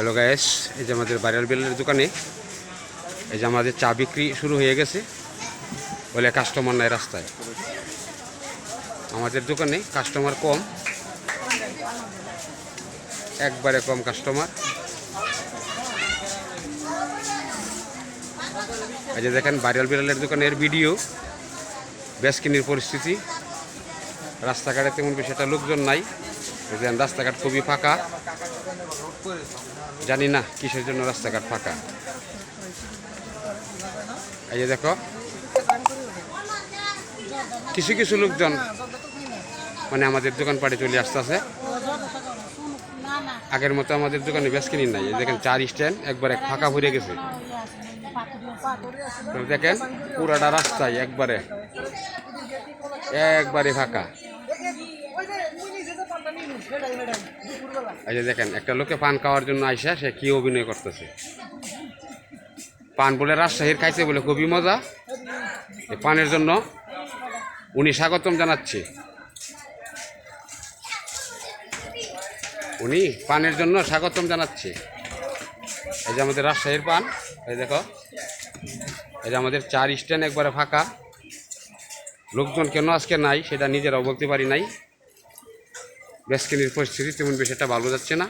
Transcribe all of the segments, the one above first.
Hello guys এই যে আমাদের ভাইরাল বেলের দোকানে, এই যে আমাদের চা বিক্রি শুরু হয়ে গেছে, বলে কাস্টমার নাই রাস্তায়। আমাদের দোকানে কাস্টমার কম, একবারে কম কাস্টমার এই যে দেখেন ভাইরাল বিড়ালের দোকানের ভিডিও বেসকিনির পরিস্থিতি। রাস্তাঘাটে তেমন বেশি একটা লোকজন নাই। যে রাস্তাঘাট খুবই ফাঁকা। জানি না কিসের জন্য রাস্তাঘাট ফাঁকা। এই যে দেখো, কিছু কিছু লোকজন মানে আমাদের দোকান পাড়ে চলে আসতেছে। আগের মতো আমাদের দোকানে বেশ কিনি নাই দেখেন চার স্ট্যান্ড, একবারে ফাঁকা ভরে গেছে। দেখেন পুরাটা রাস্তায় একবারে একবারে ফাঁকা। যে দেখেন, একটা লোকে পান খাওয়ার জন্য আইসা, সে কি অভিনয় করতেছে? পান বলে রাজশাহীর খাইছে বলে খুবই মজা। পানের জন্য উনি স্বাগতম জানাচ্ছে। উনি পানের জন্য স্বাগতম জানাচ্ছে। এই যে আমাদের রাজশাহীর পান, এই দেখো। এই যে আমাদের চার স্ট্যান্ড একবারে ফাঁকা। লোকজন কেন আজকে নাই, সেটা নিজেরাও বলতে পারি নাই। বেসকিনির পরিস্থিতি তেমন বেশি একটা ভালো যাচ্ছে না।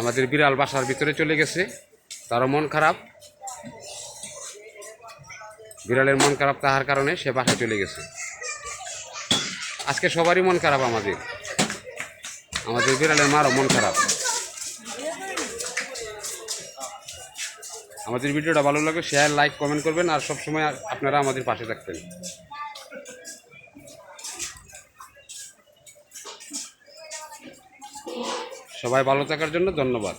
আমাদের বিড়াল বাসার ভিতরে চলে গেছে, তারও মন খারাপ। বিড়ালের মন খারাপ তাহার কারণে সে বাসায় চলে গেছে। আজকে সবারই মন খারাপ আমাদের। আমাদের বিড়ালের মারও মন খারাপ। আমাদের ভিডিওটা ভালো লাগলে শেয়ার লাইক কমেন্ট করবেন আর সবসময় আপনারা আমাদের পাশে থাকবেন। সবাই ভালো থাকার জন্য ধন্যবাদ।